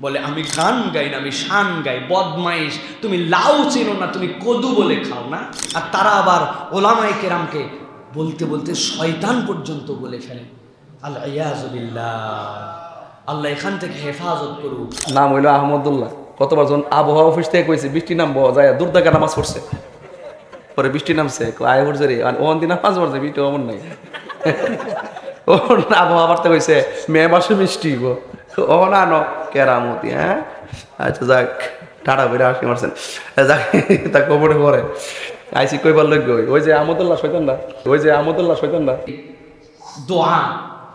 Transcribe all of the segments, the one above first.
বলে, আমি গান গাই না, আমি শান গাই, বদমাইশ। তুমি লাউ চেনো না, তুমি কদু বলে খাও না। আর তারা আবার ওলামাই কেরামকে বলতে বলতে শয়তান পর্যন্ত বলে ফেলে। আল্লাহ আল্লাহ এখান থেকে হেফাজত করুক। নাম হইল আহমদুল্লাহ। কতবার যখন আবহাওয়া অফিস থেকে কইছে, বৃষ্টি নামবো যায় দুর্দাকা নামাজ পড়ছে। পরে বৃষ্টি নামছে আয় পড়ছে রে ওখান দিন নামাজ পড়ছে বৃষ্টি অমন নাই। ও আবহাওয়া বার্তা কইছে, মে মাসে বৃষ্টি গো ও না ন কেরামতি হ্যাঁ? আচ্ছা যাক টাটা বেড়ে আসি, মারছেন। যাক, তা কবরে পরে। আইসি কইবার লোক ওই যে আমদুল্লাহ শৈতানরা ওই যে আমদুল্লাহ শৈতানরা দোয়া,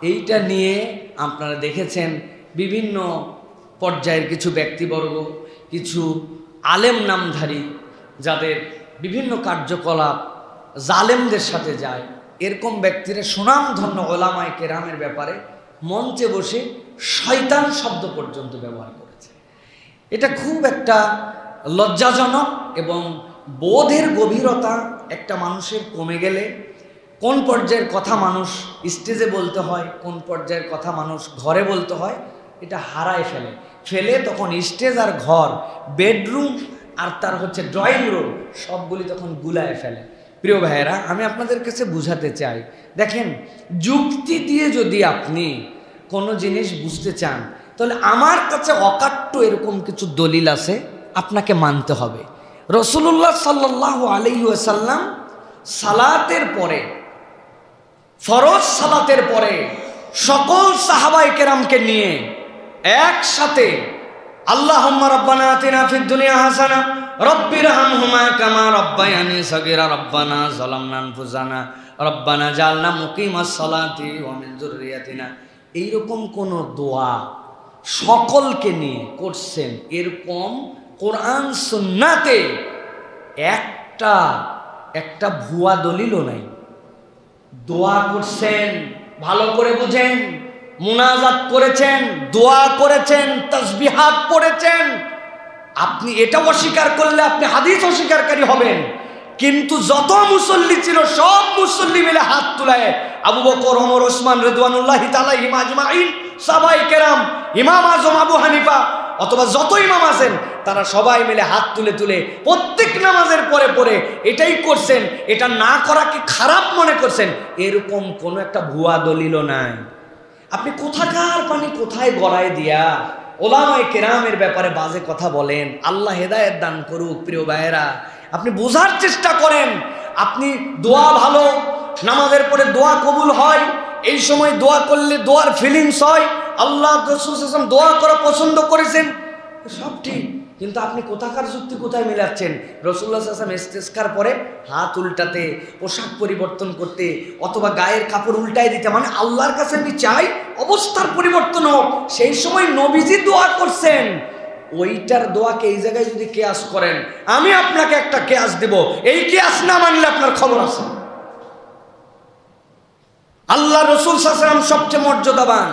এইটা নিয়ে আপনারা দেখেছেন বিভিন্ন পর্যায়ের কিছু ব্যক্তিবর্গ, কিছু আলেম নামধারী, যাদের বিভিন্ন কার্যকলাপ জালেমদের সাথে যায়। এরকম ব্যক্তিরা সুনামধন্য ওলামায় কেরামের ব্যাপারে মঞ্চে বসে শয়তান শব্দ পর্যন্ত ব্যবহার করেছে। এটা খুব একটা লজ্জাজনক এবং বোধের গভীরতা একটা মানুষের কমে গেলে কোন পর্যায়ের কথা মানুষ স্টেজে বলতে হয়, কোন পর্যায়ের কথা মানুষ ঘরে বলতে হয়, এটা হারায় ফেলে। ফেলে তখন স্টেজ আর ঘর, বেডরুম আর তার হচ্ছে ড্রয়িং রুম, সবগুলি তখন গুলায় ফেলে। প্রিয় ভাইয়েরা, আমি আপনাদের কাছে বুঝাতে চাই। দেখেন, যুক্তি দিয়ে যদি আপনি কোনো জিনিস বুঝতে চান, তাহলে আমার কাছে অকাট্য এরকম কিছু দলিল আছে, আপনাকে মানতে হবে। রসুল্লাহ সাল্লাহ আলাইসাল্লাম সালাতের পরে, ফরজ সালাতের পরে সকল সাহাবাই কেরামকে নিয়ে একসাথে আল্লাহ রব্বানা আতিনা ফিদ দুনিয়া হাসানা রব্বির হামহুমা কামা রব্বায়ানি সগীরা, রব্বানা যালামনা আনফুসানা, রব্বানা জালনা মুকিমাস সালাতি ওয়া মিন যুররিয়াতিনা। এইরকম কোন দোয়া সকলকে নিয়ে করছেন, এরকম কোরআন সুন্নাতে একটা একটা ভুয়া দলিলও নাই। দোয়া করছেন, ভালো করে বুঝেন মুনাজাত করেছেন, দোয়া করেছেন, তসবিহাত পড়েছেন আপনি এটা অস্বীকার করলে আপনি হাদিস অস্বীকারকারী হবেন। কিন্তু যত মুসল্লি ছিল, সব মুসল্লি মিলে হাত তুলায়। আবু বকর, ওমর, ওসমান রেদওয়ানুল্লাহ তালাহিম আজমাইন সাবাই কেরাম, ইমাম আজম, আবু হানিফা, অথবা যত ইমাম আছেন, তারা সবাই মিলে হাত তুলে তুলে প্রত্যেক নামাজের পরে পরে এটাই করছেন। এটা না করাকে খারাপ মনে করছেন? এরকম কোনো একটা ভুয়া দলিলও নাই। আপনি কোথাকার পানি কোথায় গড়ায় দিয়া ওলামায় কেরামের ব্যাপারে বাজে কথা বলেন? আল্লাহ হেদায়েত দান করুক, প্রিয় ভাইয়েরা। আপনি বোঝার চেষ্টা করেন। আপনি দোয়া ভালো, নামাজের পরে দোয়া কবুল হয়, এই সময় দোয়া করলে দোয়ার ফিলিংস হয়। আল্লাহ দোয়া করা পছন্দ করেছেন। সব ঠিক। কিন্তু আপনি কোথাকার যুক্তি কোথায় মেলাচ্ছেন? রসুল্লাহ হাসান ইস্তেস্কার পরে হাত উল্টাতে, পোশাক পরিবর্তন করতে, অথবা গায়ের কাপড় উল্টাই দিতে মানে আল্লাহর কাছে আমি চাই অবস্থার পরিবর্তন হোক। সেই সময় নবীজি দোয়া করছেন। ওইটার দোয়াকে এই জায়গায় যদি কেয়াস করেন, আমি আপনাকে একটা কেয়াস দেব। এই কেয়াস না মানলে আপনার খবর আছে। আল্লাহ রসুল সাসলাম সবচেয়ে মর্যাদাবান।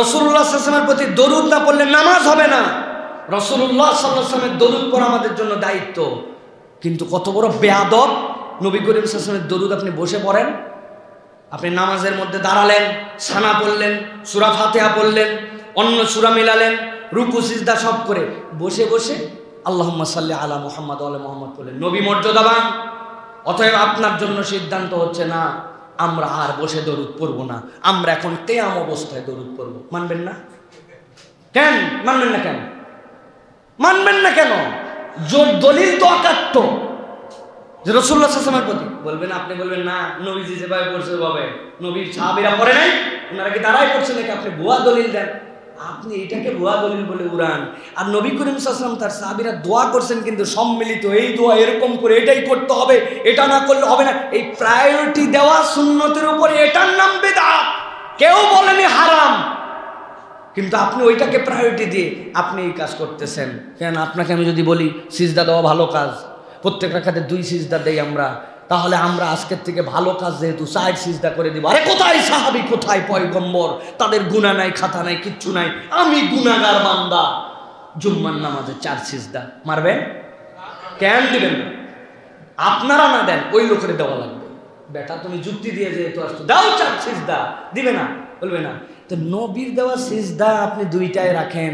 রসুল্লাহ সাসলামের প্রতি দরুদ না পড়লে নামাজ হবে না। রসুল্লাহ সাল্লামের দরুদ পড়া আমাদের জন্য দায়িত্ব। কিন্তু কত বড় বেয়াদব নবী করিম সাসলামের দরুদ আপনি বসে পড়েন। আপনি নামাজের মধ্যে দাঁড়ালেন, সানা পড়লেন, সুরা ফাতেহা পড়লেন, অন্য সুরা মিলালেন, রুকু, সিজদা সব করে বসে বসে আল্লাহ সাল্লি আলা মোহাম্মদ আল্লাহ মোহাম্মদ বললেন নবী মর্যাদাবান অতএব আপনার জন্য সিদ্ধান্ত হচ্ছে না, আমরা আর বসে দরুদ পড়ব না, আমরা এখন কেয়াম অবস্থায় দরুদ পড়ব। মানবেন না? কেন? মানবেন না কেন? মানবেন না কেন? জোর দলিল তো অকাট্য যে রসুল্লাহ সাসমের প্রতি। বলবেন আপনি বলবেন, না, নবীজি যেভাবে পড়ছে ভাবে নবীর সাহাবিরা পড়ে নাই? ওনারা কি তারাই পড়ছে নাকি আপনি ভুয়া দলিল দেন? আপনি এটাকে ভুয়া দলিল বলে উড়ান। আর নবী করিম সাসলাম তার সাহাবিরা দোয়া করছেন কিন্তু সম্মিলিত, এই দোয়া এরকম করে এটাই করতে হবে, এটা না করলে হবে না। এই প্রায়োরিটি দেওয়া সুন্নতের উপরে এটার নাম বেদাত। কেউ বলেনি হারাম। কিন্তু আপনি ওইটাকে প্রায়োরিটি দিয়ে আপনি এই কাজ করতেছেন। কেন? আপনাকে আমি যদি বলি, সিজদা দেওয়া ভালো কাজ প্রত্যেক রাখাতে দুই সিজদা দেই আমরা, তাহলে আমরা আজকের থেকে ভালো কাজ যেহেতু সাইড সিজদা করে দিব। আরে কোথায় সাহাবি? কোথায় পয়গম্বর? তাদের গুণা নাই, খাতা নাই, কিচ্ছু নাই। আমি গুণাগার বান্দা। জুম্মার নামাজে চার সিজদা। মারবেন? কেন দিবেন? আপনারা না দেন, ওই লোকের দেওয়া লাগবে। বেটা, তুমি যুক্তি দিয়ে যেহেতু আসছো, দাও চার সিজদা। দিবে না, বলবে না। তো নবীর দেওয়া সিজদা আপনি দুইটায় রাখেন।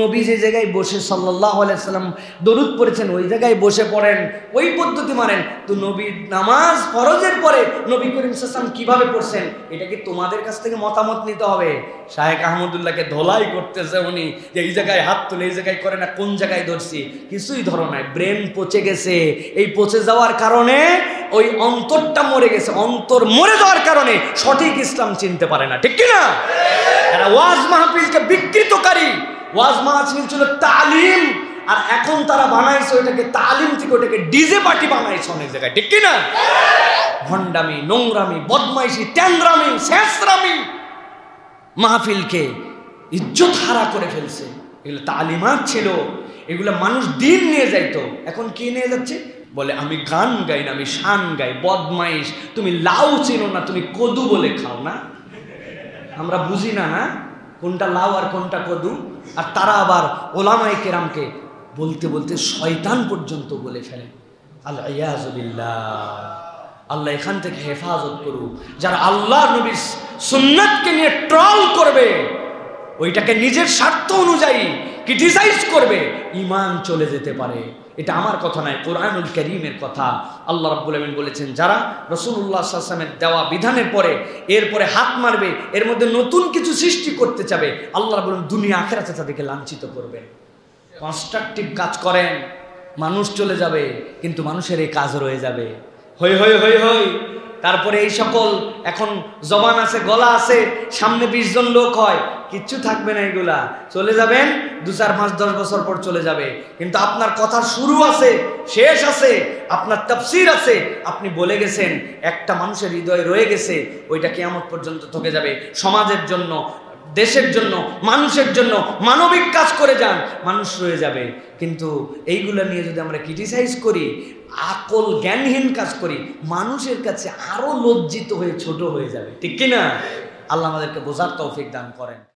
নবী যে জায়গায় বসে সাল্লাহ আলাইসাল্লাম দরুদ পড়েছেন, ওই জায়গায় বসে পড়েন, ওই পদ্ধতি মানেন। তো নবীর নামাজ ফরজের পরে নবী করিম সাল্লাম কীভাবে পড়ছেন, এটা কি তোমাদের কাছ থেকে মতামত নিতে হবে? শাহেক আহমদুল্লাহকে ধোলাই করতেছে উনি, যে এই জায়গায় হাত তুলে এই জায়গায় করে না, কোন জায়গায় ধরছি? কিছুই ধরো নাই, ব্রেন পচে গেছে। এই পচে যাওয়ার কারণে ওই অন্তরটা মরে গেছে। অন্তর মরে যাওয়ার কারণে সঠিক ইসলাম চিনতে পারে না। ঠিক কি না এরা ওয়াজ মাহফিলকে বিকৃতকারী। ওয়াজ মাহফিল ছিল তালিম, আর এখন তারা বানাইছে ওইটাকে তালিম থেকে ওটাকে ডিজে পার্টি বানাইছে অনেক জায়গায়। ঠিক কি না ভণ্ডামি নোংরামি, বদমাইশি, ট্যাংরামি, শেষরামি মাহফিলকে ইজ্জত হারা করে ফেলছে। এগুলো তালিমাত ছিল। এগুলো মানুষ দিন নিয়ে যাইতো। এখন কি নিয়ে যাচ্ছে? বলে, আমি গান গাই না, আমি শান গাই, বদমাইশ। তুমি লাউ চিনো না, তুমি কদু বলে খাও না। আমরা বুঝি না না? কোনটা লাউ আর কোনটা কদু? আর তারা আবার ওলামাই কেরামকে বলতে বলতে শয়তান পর্যন্ত বলে ফেলে। আল্লাহ আল্লাহ এখান থেকে হেফাজত করুক। যারা আল্লাহ নবীর সুন্নাতকে নিয়ে ট্রল করবে, ওইটাকে নিজের স্বার্থ অনুযায়ী ক্রিটিসাইজ করবে ইমান চলে যেতে পারে। এটা আমার কথা নয়, কোরআনুল করিমের কথা। আল্লাহ রাব্বুল আমিন বলেছেন, যারা রসুল্লাহ আসলামের দেওয়া বিধানের পরে, এরপরে হাত মারবে, এর মধ্যে নতুন কিছু সৃষ্টি করতে চাবে, আল্লাহ বলেন দুনিয়া আখেরাতে তাদেরকে লাঞ্ছিত করবে কনস্ট্রাকটিভ কাজ করেন, মানুষ চলে যাবে, কিন্তু মানুষের এই কাজ রয়ে যাবে। হই হই হই হই তারপরে এই সকল, এখন জবান আছে, গলা আছে, সামনে বিশ জন লোক হয় কিচ্ছু থাকবে না এগুলা। চলে যাবেন, দু চার পাঁচ দশ বছর পর চলে যাবে। কিন্তু আপনার কথার শুরু আছে, শেষ আছে, আপনার তফসির আছে। আপনি বলে গেছেন, একটা মানুষের হৃদয়ে রয়ে গেছে, ওইটা কেয়ামত পর্যন্ত থেকে যাবে। সমাজের জন্য, দেশের জন্য, মানুষের জন্য, মানবিক কাজ করে যান, মানুষ রয়ে যাবে। কিন্তু এইগুলো নিয়ে যদি আমরা ক্রিটিসাইজ করি, আকল জ্ঞানহীন কাজ করি, মানুষের কাছে আরও লজ্জিত হয়ে ছোট হয়ে যাবে। ঠিক কিনা? আল্লাহ আমাদেরকে বোঝার তৌফিক দান করেন।